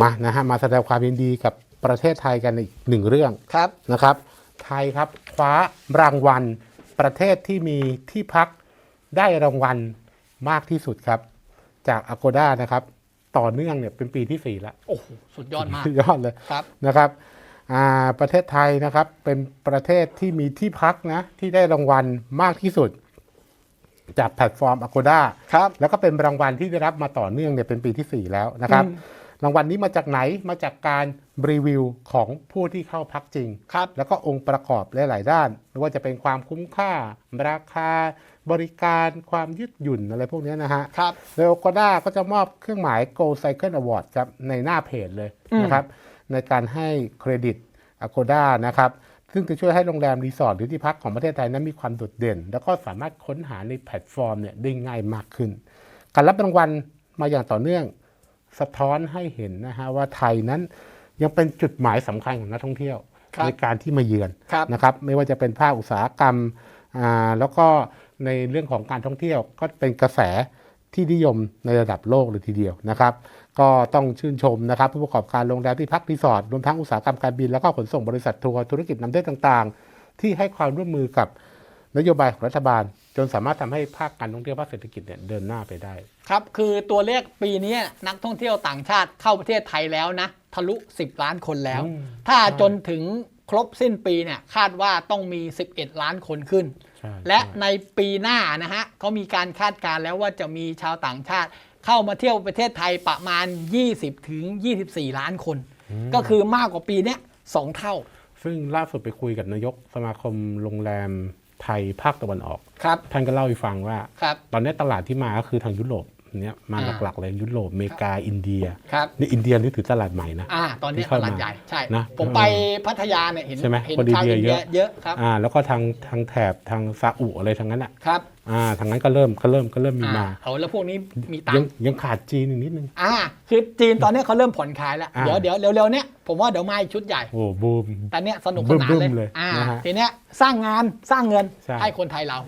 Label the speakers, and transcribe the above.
Speaker 1: มานะฮะมาแสดงความยินดีกับประเทศไทยกันอีกหนึ่งเรื่อง
Speaker 2: ครับ
Speaker 1: นะครับ ไทยครับคว้ารางวัลประเทศที่มีที่พักได้รางวัลมากที่สุดครับ จาก Agoda นะครับ ต่อเนื่องเนี่ยเป็นปีที่ 4 แล้ว
Speaker 2: โอ้โหสุดยอดมาก
Speaker 1: ยอดเลย
Speaker 2: ครับ
Speaker 1: นะครับอ่าประเทศไทยนะครับเป็นประเทศที่มีที่พักนะที่ได้รางวัลมากที่สุด จากแพลตฟอร์ม Agoda
Speaker 2: ครับ
Speaker 1: แล้วก็เป็นรางวัลที่ได้รับมาต่อเนื่องเนี่ยเป็นปีที่ 4 แล้วนะครับ
Speaker 2: อืม
Speaker 1: รางวัลนี้มาจากไหนมาจากการรีวิวของผู้ที่เข้าพักจริง
Speaker 2: ครับ
Speaker 1: แล้วก็องค์ประกอบหลาย ๆ ด้านไม่ว่าจะเป็นความคุ้มค่า ราคา บริการความยืดหยุ่นอะไรพวกเนี้ยนะฮะ
Speaker 2: ครับ
Speaker 1: โดย Agoda ก็จะมอบเครื่องหมาย Gold Cycle Award ครับในหน้าเพจเลย
Speaker 2: อืม
Speaker 1: นะครับในการให้เครดิต Agoda นะครับ ซึ่งจะช่วยให้โรงแรมรีสอร์ทหรือที่พักของประเทศไทยนั้นมีความโดดเด่น แล้วก็สามารถค้นหาในแพลตฟอร์มเนี่ยได้ง่ายมากขึ้น การรับรางวัลมาอย่างต่อเนื่องสะท้อนให้เห็นนะฮะว่าไทยนั้นยังเป็นจุดหมายสำคัญของนักท่องเที่ยว
Speaker 2: ครับ
Speaker 1: ในการที่มาเยือน
Speaker 2: ครับ
Speaker 1: นะครับไม่ว่าจะเป็นภาคอุตสาหกรรมอ่าแล้วก็ในเรื่องของการท่องเที่ยวก็เป็นกระแส ที่นิยมในระดับโลกเลยทีเดียวนะครับ ก็ต้องชื่นชมนะครับ ผู้ประกอบการโรงแรมที่พักรีสอร์ทรวมทั้งอุตสาหกรรมการบิน แล้วก็ขนส่งบริษัททัวร์ธุรกิจนำเที่ยวต่างๆ ที่ให้ความร่วมมือกับนโยบายของรัฐบาล จนสามารถทำให้ภาคการท่องเที่ยวภาคเศรษฐกิจเนี่ยเดินหน้าไปได้
Speaker 2: ครับ คือตัวเลขปีนี้นักท่องเที่ยวต่างชาติเข้าประเทศไทยแล้วนะทะลุ 10 ล้านคนแล้ว
Speaker 1: อืม
Speaker 2: ถ้า
Speaker 1: ใช่
Speaker 2: จนถึง ครบสิ้นปีเนี่ยคาดว่าต้องมี 11 ล้านคนขึ้น
Speaker 1: ใช่
Speaker 2: และ
Speaker 1: ใช่
Speaker 2: ในปีหน้านะฮะเขามีการคาดการณ์แล้วว่าจะมีชาวต่างชาติ เข้ามาเที่ยวประเทศไทยประมาณ 20ถึง24 ล้านคน ก็คือมากกว่าปีเนี้ยสองเท่า
Speaker 1: ซึ่งล่าสุดไปคุยกับนายกสมาคมโรงแรมไทยภาคตะวันออก
Speaker 2: ครับ
Speaker 1: ท่านก็เล่าให้ฟังว่า
Speaker 2: ครับ
Speaker 1: ตอนนี้ตลาดที่มาก็คือทางยุโรปเนี่ยมา
Speaker 2: อ่า
Speaker 1: หลักๆเลยยุโรปอเมริกาอินเดีย
Speaker 2: ครับ
Speaker 1: นี่อินเดียนี่ถือตลาดใหม่นะ
Speaker 2: อ่าตอนนี้
Speaker 1: ที่เข้า
Speaker 2: ตลาด
Speaker 1: มา
Speaker 2: ใหญ่ใช่
Speaker 1: นะ
Speaker 2: ผมไปพัทยาเนี่ยเห็น
Speaker 1: ใช่ไหม
Speaker 2: เห็น
Speaker 1: คนอิน
Speaker 2: ชาว
Speaker 1: เดีย
Speaker 2: อินเดีย
Speaker 1: เยอะ
Speaker 2: เยอะครับ
Speaker 1: อ่าแล้วก็ทางทางแถบทางซาอุอะไรทางนั้นอะ
Speaker 2: ครับ
Speaker 1: อ่าทางนั้นก็เริ่มก็เริ่มก็เริ่มมี
Speaker 2: อ่า
Speaker 1: มา
Speaker 2: เอาแล้วพวกนี้มีตัง
Speaker 1: ยัง
Speaker 2: ค์
Speaker 1: ยังขาดจีนอีกนิดนึง
Speaker 2: อ่าคือจีนตอนนี้เขาเริ่มผ่อนคลายแล้ว
Speaker 1: อ่า
Speaker 2: เดี๋ยวเดี๋ยวเร็วๆเนี้ยผมว่าเดี๋ยวมาอีกชุดใหญ่
Speaker 1: โอ้บูม
Speaker 2: แต่เนี้ยสนุก
Speaker 1: บึ้
Speaker 2: ส
Speaker 1: ม
Speaker 2: นาน
Speaker 1: บึ้ม
Speaker 2: เลย
Speaker 1: เลย
Speaker 2: อ่า
Speaker 1: นะฮะ
Speaker 2: ทีเนี้ยสร้างงานสร้างเงิน
Speaker 1: ใช่
Speaker 2: ให้คนไทยเรา